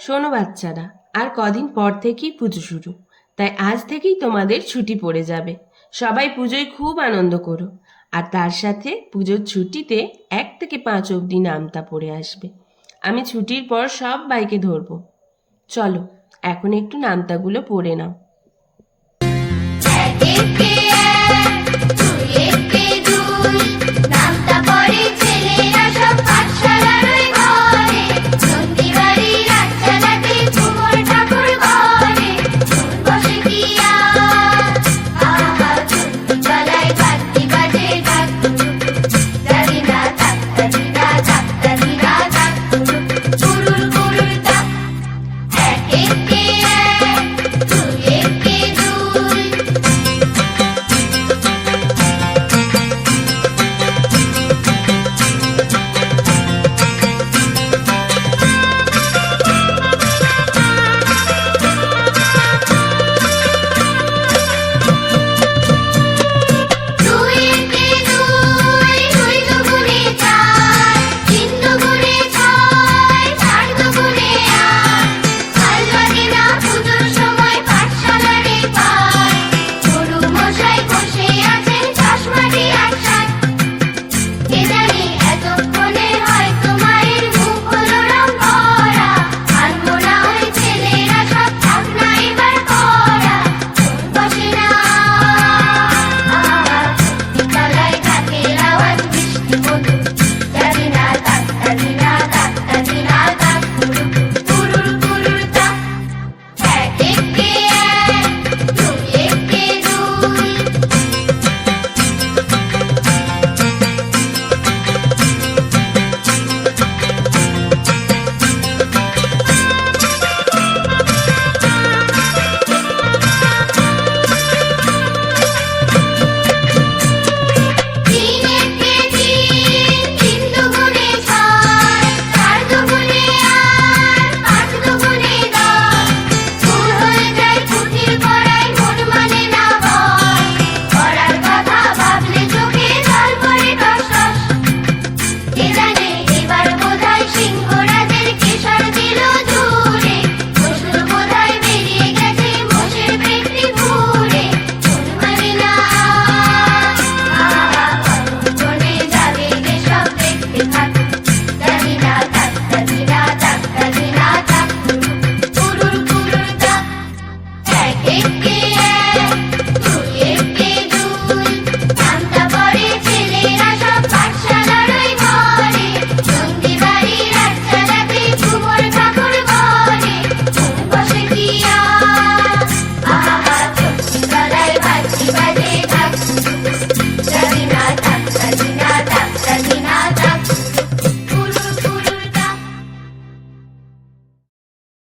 শোনো বাচ্চারা, আর কদিন পর থেকেই পুজো শুরু। তাই আজ থেকেই তোমাদের ছুটি পড়ে যাবে। সবাই পুজোয় খুব আনন্দ করো। আর তার সাথে পুজোর ছুটিতে এক থেকে পাঁচ অবধি নামতা পড়ে আসবে। আমি ছুটির পর সব বাইকে ধরবো। চলো, এখন একটু নামতাগুলো পড়ে নাও।